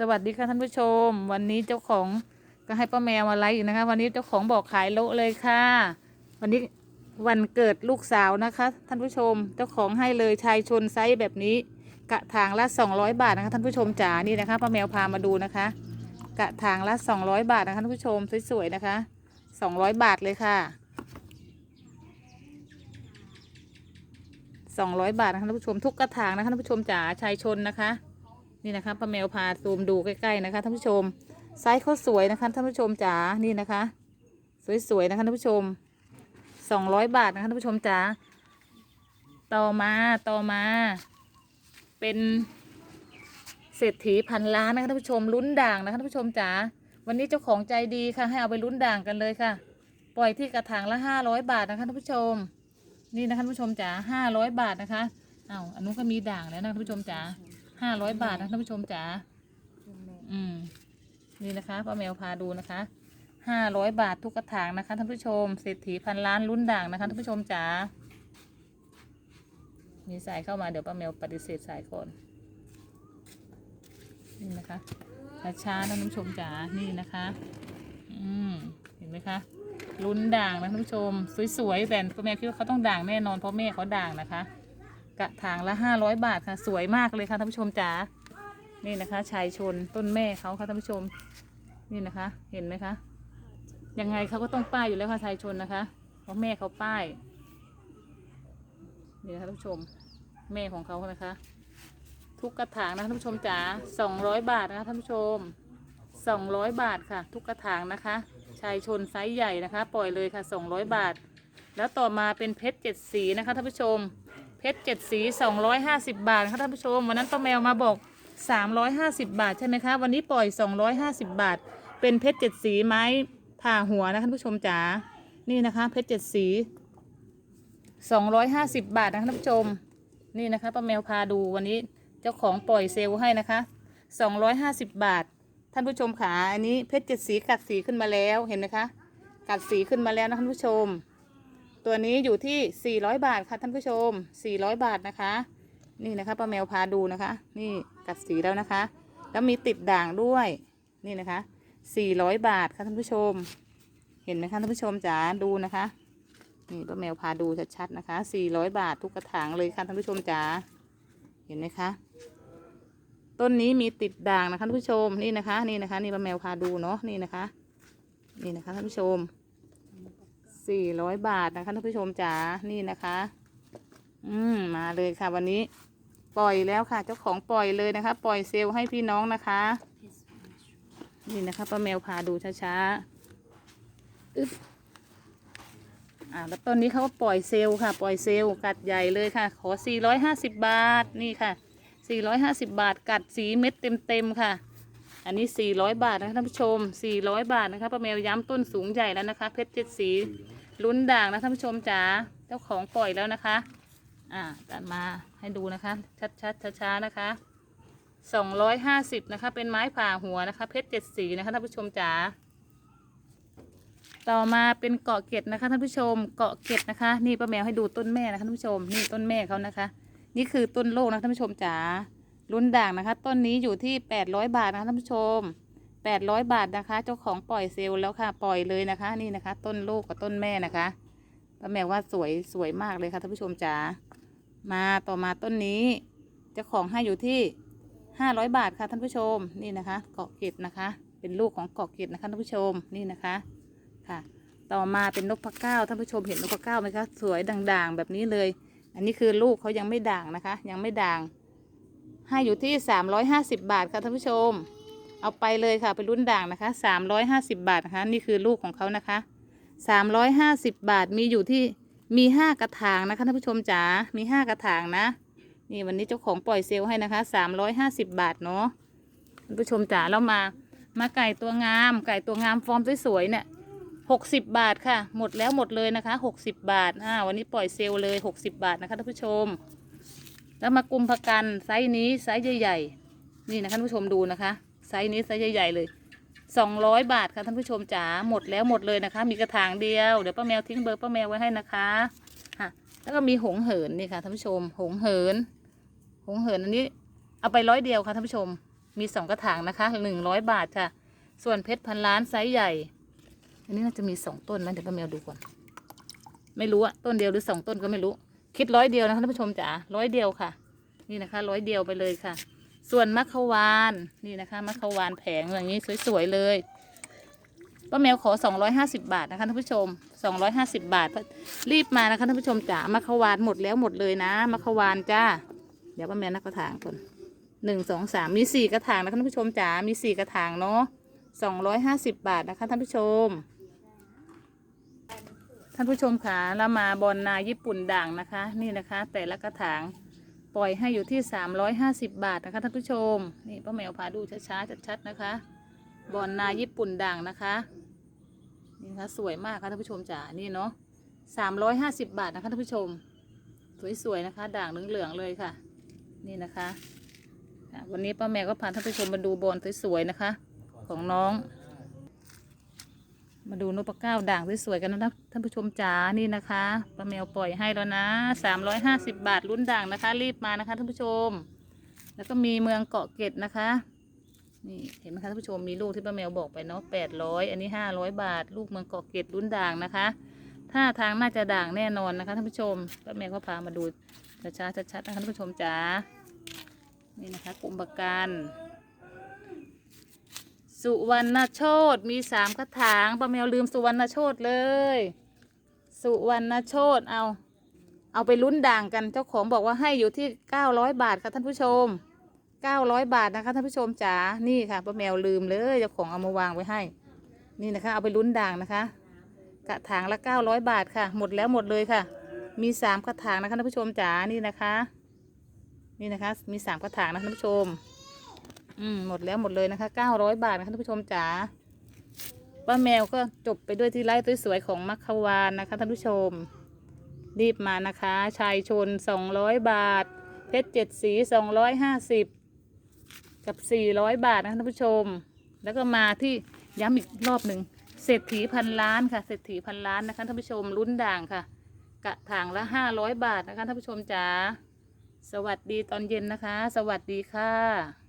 สวัสดีค่ะท่านผู้ชม วันนี้เจ้าของก็ให้ป้าแมวมาไลฟ์อีกนะคะ วันนี้เจ้าของบอกขายโลเลยค่ะ วันนี้วันเกิดลูกสาวนะคะ ท่านผู้ชมเจ้าของให้เลยชายชนไซส์แบบนี้ กะถางละ 200 บาทนะคะท่านผู้ชมจ๋านี่นะคะป้าแมวพามาดูนะคะ กะถางละ 200 บาทนะคะท่านผู้ชมสวยๆนะคะ 200 บาทเลยค่ะ 200 บาทนะคะท่านผู้ชมทุกกระถางนะคะท่านผู้ชมจ๋าชายชนนะคะ นี่นะคะป้าแมวพาซูมดูใกล้ๆนะคะท่านผู้ชมไซส์เขาสวยนะคะท่านผู้ชมจ๋านี่นะคะ สวยๆนะคะท่านผู้ชม200บาทนะคะท่านผู้ชมจ๋าต่อมาต่อมา เป็นเศรษฐีพันล้านนะคะท่านผู้ชมลุ้นด่างนะคะท่านผู้ชมจ๋าวันนี้เจ้าของใจดีค่ะ ให้เอาไปลุ้นด่างกันเลยค่ะ ปล่อยที่กระถางละ500บาทนะคะท่านผู้ชม นี่นะคะท่านผู้ชมจ๋า500บาทนะคะอ้าวอันนู้นก็มีด่างแล้วนะท่านผู้ชมจ๋า ห้าร้อยบาทนะท่านผู้ชมจ๋าอืมนี่นะคะป้าแมวพาดูนะคะห้าร้อยบาททุกกระถางนะคะท่านผู้ชมเศรษฐีพันล้านรุ่นด่างนะคะท่านผู้ชมจ๋ามีสายเข้ามาเดี๋ยวป้าแมวปฏิเสธสายก่อนนี่นะคะช้าๆนะท่านผู้ชมจ๋านี่นะคะ อืมเห็นไหมคะลุ้นด่างนะท่านผู้ชม สวยๆแต่ป้าแมวคิดว่าเขาต้องด่างแน่นอนเพราะแม่เขาด่างนะคะ กระถางละห้าร้อยบาทค่ะ สวยมากเลยค่ะท่านผู้ชมจ๋านี่นะคะชายชนต้นแม่เขาค่ะท่านผู้ชม นี่นะคะ เห็นไหมคะยังไงเขาก็ต้องป้ายอยู่แล้วค่ะชายชนนะคะเพราะแม่เขาป้ายนี่นะคะท่านผู้ชม แม่ของเขานะคะ ทุกกระถางนะคะท่านผู้ชมจ๋าสองร้อยบาทนะคะท่านผู้ชมสองร้อยบาทค่ะ ทุกกระถางนะคะ ชายชนไซส์ใหญ่นะคะ ปล่อยเลยค่ะสองร้อยบาท แล้วต่อมาเป็นเพชรเจ็ดสีนะคะท่านผู้ชม ชรเจ็ดสีสองร้อยห้าสิบบาทนะคะท่านผู้ชม วันนั้นป้าแมวมาบอกสามร้อยห้าสิบบาทใช่ไหมคะ วันนี้ปล่อยสองร้อยห้าสิบบาท เป็นเพชรเจ็ดสีไม้ผ่าหัวนะคะท่านผู้ชมจ๋า นี่นะคะ เพชรเจ็ดสีสองร้อยห้าสิบบาทนะคะท่านผู้ชม นี่นะคะป้าแมวพาดูวันนี้เจ้าของปล่อยเซลล์ให้นะคะสองร้อยห้าสิบบาท ท่านผู้ชมขาอันนี้เพชรเจ็ดสีกัดสีขึ้นมาแล้วเห็นไหมคะกัดสีขึ้นมาแล้วนะท่านผู้ชม ตัวนี้อยู่ที่ 400 บาทค่ะท่านผู้ชม 400 บาทนะคะ นี่นะคะป้าแมวพาดูนะคะ นี่กัดสีแล้วนะคะ แล้วมีติดด่างด้วยนี่นะคะ 400 บาทค่ะท่านผู้ชม เห็นไหมคะท่านผู้ชมจ๋าดูนะคะ นี่ป้าแมวพาดูชัดๆนะคะ 400 บาททุกกระถางเลยค่ะท่านผู้ชมจ๋าเห็นไหมคะต้นนี้มีติดด่างนะคะท่านผู้ชมนี่นะคะ นี่นะคะ นี่ป้าแมวพาดูเนาะนี่นะคะ นี่นะคะท่านผู้ชม สี่ร้อยบาทนะคะท่านผู้ชมจ๋านี่นะคะ อืมมาเลยค่ะ วันนี้ปล่อยแล้วค่ะ เจ้าของปล่อยเลยนะคะ ปล่อยเซลล์ให้พี่น้องนะคะ นี่นะคะป้าแมวพาดูช้าๆอึ๊บอ่าแล้วต้นนี้เขาก็ปล่อยเซลล์ค่ะ ปล่อยเซลล์กัดใหญ่เลยค่ะ ขอ 450 บาทนี่ค่ะ 450 บาทกัดสีเม็ดเต็มๆค่ะ อันนี้ 400 บาทนะคะท่านผู้ชม 400 บาทนะคะป้าแมวย้ำต้นสูงใหญ่แล้วนะคะ เพชรเจ็ดสี ลุ้นด่างนะท่านผู้ชมจ๋าเจ้าของปล่อยแล้วนะคะ อ่าตัดมาให้ดูนะคะ ชัดๆช้าๆนะคะ250นะคะ เป็นไม้ผ่าหัวนะคะ เพชรเจ็ดสีนะคะท่านผู้ชมจ๋าต่อมาเป็นเกาะเกร็ดนะคะท่านผู้ชมเกาะเกร็ดนะคะ นี่ป้าแมวให้ดูต้นแม่นะคะท่านผู้ชมนี่ต้นแม่เขานะคะ นี่คือต้นโลกนะท่านผู้ชมจ๋ารุ่นด่างนะคะ ต้นนี้อยู่ที่800บาทนะคะท่านผู้ชม 800 บาทนะคะ เจ้าของปล่อยเซลล์แล้วค่ะ ปล่อยเลยนะคะ นี่นะคะ ต้นลูกกับต้นแม่นะคะป้าแมวว่าสวยสวยมากเลยค่ะท่านผู้ชมจ๋ามาต่อมาต้นนี้ เจ้าของให้อยู่ที่ 500 บาทค่ะท่านผู้ชมนี่นะคะเกาะเกร็ดนะคะ เป็นลูกของเกาะเกร็ดนะคะท่านผู้ชมนี่นะคะค่ะ ต่อมาเป็นนกพะเก้าท่านผู้ชมเห็นนกพะเก้าไหมคะสวยด่างๆ แบบนี้เลย อันนี้คือลูกเขายังไม่ด่างนะคะ ยังไม่ด่างให้อยู่ที่ 350 บาทค่ะท่านผู้ชม เอาไปเลยค่ะไปรุ่นด่างนะคะ 350 บาทนะคะ นี่คือลูกของเขานะคะ 350 บาทมีอยู่ที่มี 5 กระถางนะคะท่านผู้ชมจ๋ามี 5 กระถางนะ นี่วันนี้เจ้าของปล่อยเซลล์ให้นะคะ 350 บาทเนาะท่านผู้ชมจ๋าแล้วมามาไก่ตัวงาม ไก่ตัวงามฟอร์มสวยๆเนี่ย60บาทค่ะ หมดแล้วหมดเลยนะคะ60บาทอ่าวันนี้ปล่อยเซลล์เลย60บาทนะคะท่านผู้ชม แล้วมากุมพกันไซส์นี้ไซส์ใหญ่ๆนี่นะคะท่านผู้ชมดูนะคะ ไซส์นี้ไซส์ใหญ่ๆเลย 200 บาทค่ะท่านผู้ชมจ๋าหมดแล้วหมดเลยนะคะ มีกระถางเดียวเดี๋ยวป้าแมวทิ้งเบอร์ป้าแมวไว้ให้นะคะค่ะแล้วก็มีหงเหินนี่ค่ะท่านผู้ชม หงเหิน หงเหินอันนี้ เอาไปร้อยเดียวค่ะท่านผู้ชม มีสองกระถางนะคะหนึ่งร้อยบาทค่ะ ส่วนเพชรพันล้านไซส์ใหญ่ อันนี้น่าจะมีสองต้นไหมเดี๋ยวป้าแมวดูก่อนไม่รู้อะต้นเดียวหรือสองต้นก็ไม่รู้ คิดร้อยเดียวนะคะท่านผู้ชมจ๋าร้อยเดียวค่ะ นี่นะคะร้อยเดียวไปเลยค่ะ ส่วนมะขวานนี่นะคะมะขวานแผงอย่างนี้สวยๆเลยป้าแมวขอ 250 บาทนะคะท่านผู้ชม 250 บาท รีบมานะคะท่านผู้ชมจ๋ามะขวานหมดแล้วหมดเลยนะมะขวานจ้า เดี๋ยวป้าแมวนับกระถางก่อนหนึ่งสองสามมีสี่กระถางนะคะท่านผู้ชมจ๋ามีสี่กระถางเนาะสองร้อยห้าสิบบาทนะคะท่านผู้ชม ท่านผู้ชมค่ะเรามาบอลนาญี่ปุ่นด่างนะคะ นี่นะคะ แต่ละกระถาง ปล่อยให้อยู่ที่ 350 บาทนะคะท่านผู้ชม นี่ป้าแมวพาดูช้าๆชัดๆนะคะ บอลนาญี่ปุ่นด่างนะคะ นี่นะคะสวยมากค่ะท่านผู้ชมจ๋า นี่เนาะ350 บาทนะคะท่านผู้ชม สวยๆนะคะ ด่างเหลืองๆเลยค่ะ นี่นะคะค่ะวันนี้ป้าแมวก็พาท่านผู้ชมมาดูบอลสวยๆนะคะ ของน้อง มาดูนพเก้าด่างสวยๆกันนะท่านผู้ชมจ๋านี่นะคะป้าแมวปล่อยให้แล้วนะสามร้อยห้าสิบบาทลุ้นด่างนะคะ รีบมานะคะท่านผู้ชม แล้วก็มีเมืองเกาะเกร็ดนะคะนี่เห็นไหมคะท่านผู้ชมมีลูกที่ป้าแมวบอกไปเนาะแปดร้อยอันนี้ห้าร้อยบาท ลูกเมืองเกาะเกร็ดลุ้นด่างนะคะท่าทางน่าจะด่างแน่นอนนะคะท่านผู้ชมป้าแมวก็พามาดูช้าๆชัดๆนะคะท่านผู้ชมจ๋านี่นะคะกลุ่มประกัน สุวรรณโชตมีสามกระถางป้าแมวลืมสุวรรณโชตเลย สุวรรณโชตเอา เอาไปลุ้นด่างกันเจ้าของบอกว่าให้อยู่ที่เก้าร้อยบาทค่ะท่านผู้ชมเก้าร้อยบาทนะคะท่านผู้ชมจ๋านี่ค่ะป้าแมวลืมเลยเจ้าของเอามาวางไว้ให้ นี่นะคะ เอาไปลุ้นด่างนะคะ กระถางละเก้าร้อยบาทค่ะ หมดแล้วหมดเลยค่ะ มีสามกระถางนะคะท่านผู้ชมจ๋านี่นะคะ นี่นะคะ มีสามกระถางนะท่านผู้ชม อืมหมดแล้วหมดเลยนะคะเก้าร้อยบาทนะคะท่านผู้ชมจ๋าป้าแมวก็จบไปด้วยที่ไลฟ์สวยๆของมัคควานนะคะท่านผู้ชม รีบมานะคะ ชายชนสองร้อยบาท เพชรเจ็ดสีสองร้อยห้าสิบกับสี่ร้อยบาทนะคะท่านผู้ชม แล้วก็มาที่ย้ำอีกรอบหนึ่งเศรษฐีพันล้านค่ะเศรษฐีพันล้านนะคะท่านผู้ชมลุ้นด่างค่ะ กระถางละห้าร้อยบาทนะคะท่านผู้ชมจ๋าสวัสดีตอนเย็นนะคะ สวัสดีค่ะ